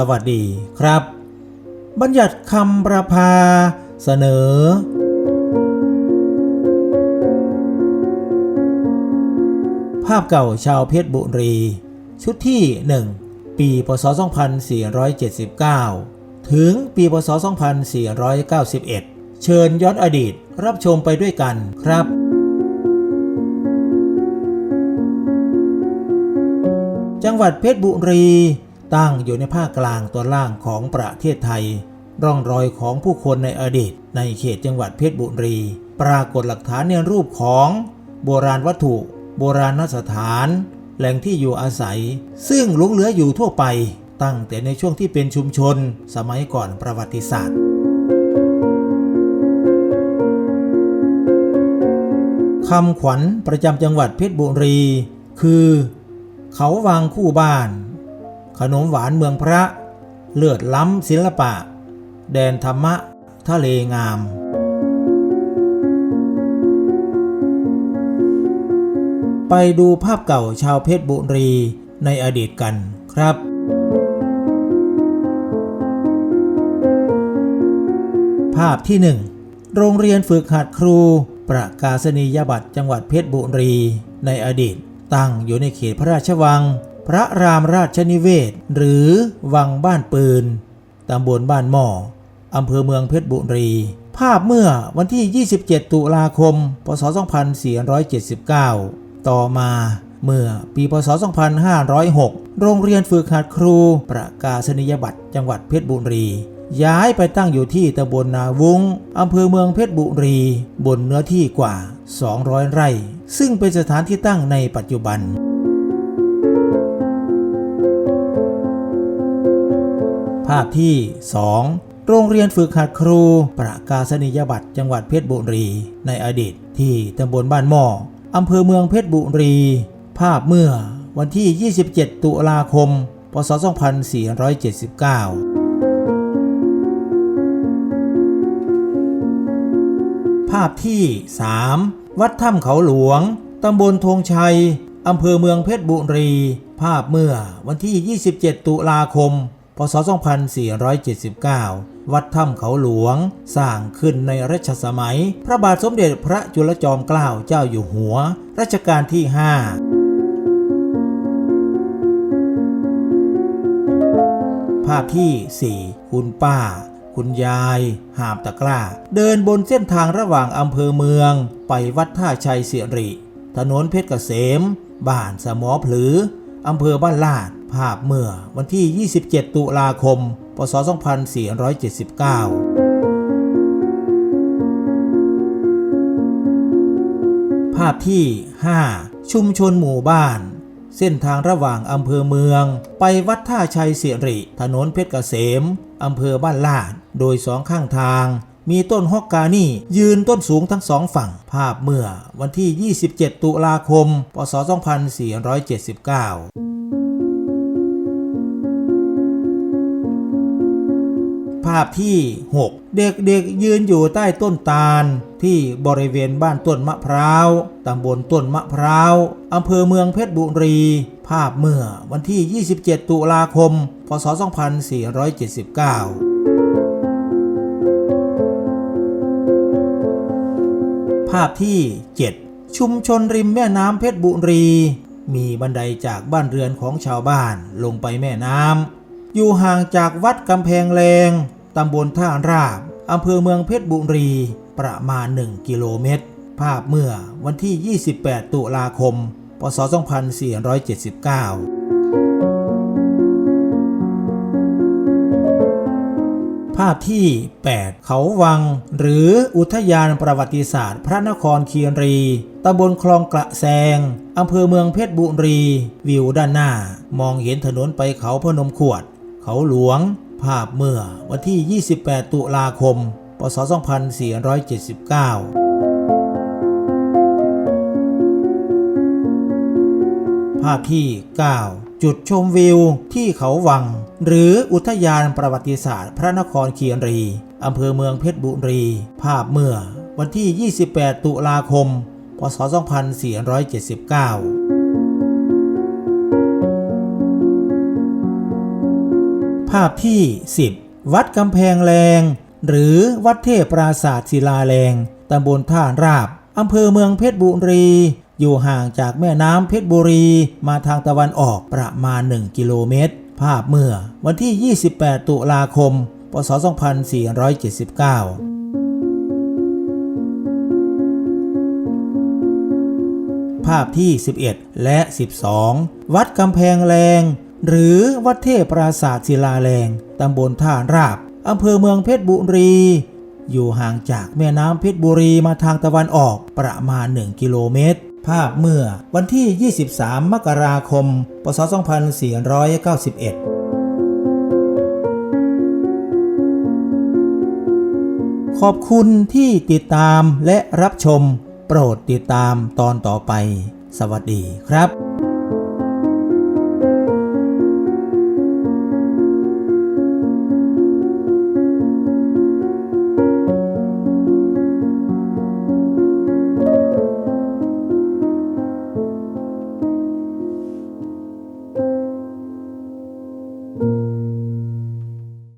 สวัสดีครับ บัญญัติคำประพาเสนอภาพเก่าชาวเพชรบุรี ชุดที่ 1 ปีพศ 2479 ถึงปีพศ 2491 เชิญย้อนอดีตรับชมไปด้วยกันครับ จังหวัดเพชรบุรี ตั้งอยู่ในภาคกลางตอนล่างของประเทศไทย ร่องรอยของผู้คนในอดีต ในเขตจังหวัดเพชรบุรี ปรากฏหลักฐานในรูปของโบราณวัตถุ โบราณสถาน แหล่งที่อยู่อาศัย ซึ่งหลงเหลืออยู่ทั่วไป ตั้งแต่ในช่วงที่เป็นชุมชน สมัยก่อนประวัติศาสตร์ คำขวัญประจำจังหวัดเพชรบุรี คือ เขาวางคู่บ้าน ขนมหวานเมืองพระ เลือดล้ำศิลปะ แดนธรรมะ ทะเลงาม ไปดูภาพเก่าชาวเพชรบุรีในอดีตกันครับภาพที่ 1 โรงเรียนฝึกหัดครู ประกาศนียบัตรจังหวัดเพชรบุรีในอดีต ตั้งอยู่ในเขตพระราชวัง พระรามราชนิเวศ หรือวังบ้านปืน ตำบลบ้านหม้ออำเภอเมืองเพชรบุรี ภาพเมื่อวันที่ 27 ตุลาคม พศ 2479 ต่อมาเมื่อปีพศ 2506 โรงเรียนฝึกหัดครูประกาศนียบัตรจังหวัดเพชรบุรี ย้ายไปตั้งอยู่ที่ตำบลนาวุงอำเภอเมืองเพชรบุรี บนเนื้อที่กว่า 200 ไร่ ซึ่งเป็นสถานที่ตั้งในปัจจุบัน ภาพที่ 2 โรงเรียนฝึกหัดครูประกาศนียบัตรจังหวัดเพชรบุรี ในอดีตที่ตำบลบ้านหม้ออำเภอเมืองเพชรบุรี ภาพเมื่อวันที่ 27 ตุลาคม พศ 2479 ภาพที่ 3 วัดถ้ำเขาหลวง ตำบลธงชัย อำเภอเมืองเพชรบุรี ภาพเมื่อวันที่ 27 ตุลาคม พศ 2479 วัดถ้ำเขาหลวง สร้างขึ้นในรัชสมัย พระบาทสมเด็จพระจุลจอมเกล้าเจ้าอยู่หัว รัชกาลที่ 5 ภาพที่ 4 คุณป้า คุณยาย หาบตะกร้า เดินบนเส้นทางระหว่างอำเภอเมือง ไปวัดท่าชัยเสียริ ถนนเพชรเกษม บ้านสมอผือ อำเภอบ้านลาด ภาพเมื่อวันที่ 27 ตุลาคม พศ 2479 ภาพที่ 5 ชุมชนหมู่บ้าน เส้นทางระหว่างอำเภอเมือง ไปวัดท่าชัยเสียริ ถนนเพชรเกษม อำเภอบ้านลาด โดยสองข้างทาง มีต้นฮอกกานี่ยืนต้นสูงทั้งสองฝั่ง ภาพเมื่อวันที่ 27 ตุลาคม พศ 2479ภาพที่ 6 เด็กๆยืนอยู่ใต้ต้นตาล ที่บริเวณบ้านต้นมะพร้าวตำบลต้นมะพร้าวอำเภอเมืองเพชรบุรี ภาพเมื่อวันที่ 27 ตุลาคม พศ 2479าพที่ 7 ชุมชนริมแม่น้ำเพชรบุรี มีบันไดจากบ้านเรือนของชาวบ้านลงไปแม่น้ำอยู่ห่างจากวัดกำแพงแรงตำบลท่าราบอำเภอเมืองเพชรบุรี ประมาณ 1 กิโลเมตร ภาพเมื่อวันที่ 28 ตุลาคม พศ 2479 ภาพที่ 8 เขาวัง หรืออุทยานประวัติศาสตร์ พระนครคีรีตำบลคลองกระแซงอำเภอเมืองเพชรบุรี วิวด้านหน้า มองเห็นถนนไปเขาพนมขวด เขาหลวง ภาพเมื่อวันที่ 28 ตุลาคม พศ 2479ภาพที่ 9 จุดชมวิวที่เขาวัง หรืออุทยานประวัติศาสตร์ พระนครคีรีอำเภอเมืองเพชรบุรี ภาพเมื่อ วันที่ 28 ตุลาคม พศ 2479 ภาพที่ 10 วัดกำแพงแรง หรือวัดเทพปราศาสตร์ศิลาแรงตำบลท่าราบอำเภอเมืองเพชรบุรี อยู่ห่างจากแม่น้ำเพชรบุรีมาทางตะวันออกประมาณ 1 กิโลเมตร ภาพเมื่อวันที่ 28 ตุลาคม พศ 2479ภาพที่ 11 และ 12 วัดกำแพงแรง หรือวัดเทพปราศาสศิลาแรง ตำบลท่าราบ อำเภอเมืองเพชรบุรี อยู่ห่างจากแม่น้ำเพชรบุรีมาทางตะวันออกประมาณ 1 กิโลเมตร ภาพเมื่อวันที่ 23 มกราคม พศ 2491ขอบคุณที่ติดตามและรับชม โปรดติดตามตอนต่อไป สวัสดีครับ